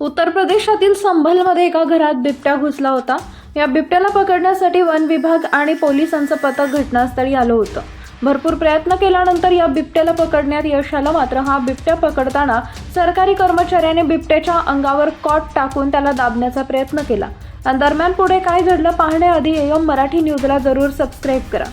उत्तर प्रदेशातील संभलमध्ये एका घरात बिबट्या घुसला होता. या बिबट्याला पकडण्यासाठी वन विभाग आणि पोलिसांचं पथक घटनास्थळी आलं होतं. भरपूर प्रयत्न केल्यानंतर या बिबट्याला पकडण्यात यश आलं. मात्र हा बिबट्या पकडताना सरकारी कर्मचाऱ्याने बिबट्याच्या अंगावर कॉट टाकून त्याला दाबण्याचा प्रयत्न केला. आणि दरम्यान पुढे काय घडलं पाहण्याआधी एम मराठी न्यूजला जरूर सबस्क्राईब करा.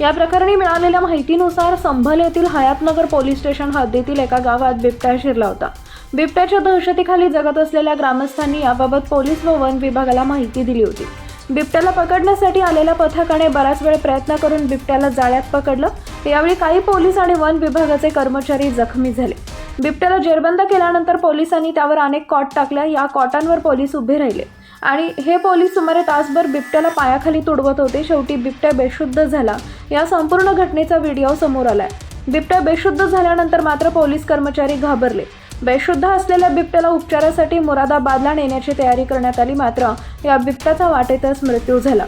या प्रकरणी मिळालेल्या माहितीनुसार संभल येथील हयातनगर पोलीस स्टेशन हद्दीतील एका गावात बिबट्या शिरला होता. बिबट्याच्या दहशतीखाली जगत असलेल्या ग्रामस्थांनी याबाबत पोलीस व वन विभागाला माहिती दिली होती. बिबट्याला पकडण्यासाठी आलेल्या पथकाने बराच वेळ प्रयत्न करून बिबट्याला जाळ्यात पकडलं. यावेळी काही पोलीस आणि वन विभागाचे कर्मचारी जखमी झाले. बिबट्याला जेरबंद केल्यानंतर पोलिसांनी त्यावर अनेक कॉट टाकल्या. या कॉटांवर पोलीस उभे राहिले. आणि हे पोलीस सुमारे तासभर बिबट्याला पायाखाली तुडवत होते. शेवटी बिबट्या बेशुद्ध झाला. या संपूर्ण घटनेचा व्हिडिओ समोर आलाय. बिबट्या बेशुद्ध झाल्यानंतर मात्र पोलीस कर्मचारी घाबरले. बेशुद्ध असलेल्या बिबट्याला उपचारासाठी मुरादाबादला नेण्याची तयारी करण्यात आली मात्र या बिबट्याचा वाटेतच मृत्यू झाला.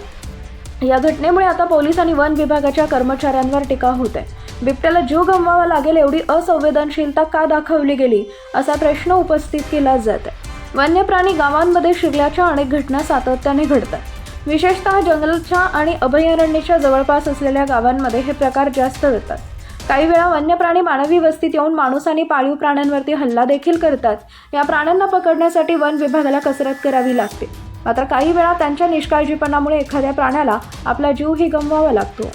या घटनेमुळे आता पोलीस आणि वन विभागाच्या कर्मचाऱ्यांवर टीका होत आहे. बिबट्याला जीव गमवावा लागेल एवढी असंवेदनशीलता का दाखवली गेली असा प्रश्न उपस्थित केला जात आहे. वन्य प्राणी गावांमध्ये शिरल्याच्या अनेक घटना सातत्याने घडतात. विशेषतः जंगलच्या आणि अभयारण्याच्या जवळपास असलेल्या गावांमध्ये हे प्रकार जास्त घडतात काही वेळा वन्य प्राणी मानवी वस्तीत येऊन माणूस आणि पाळीव प्राण्यांवरती हल्ला देखील करतात. या प्राण्यांना पकडण्यासाठी वन विभागाला कसरत करावी लागते. मात्र काही वेळा त्यांच्या निष्काळजीपणामुळे एखाद्या प्राण्याला आपला जीवही गमवावा लागतो.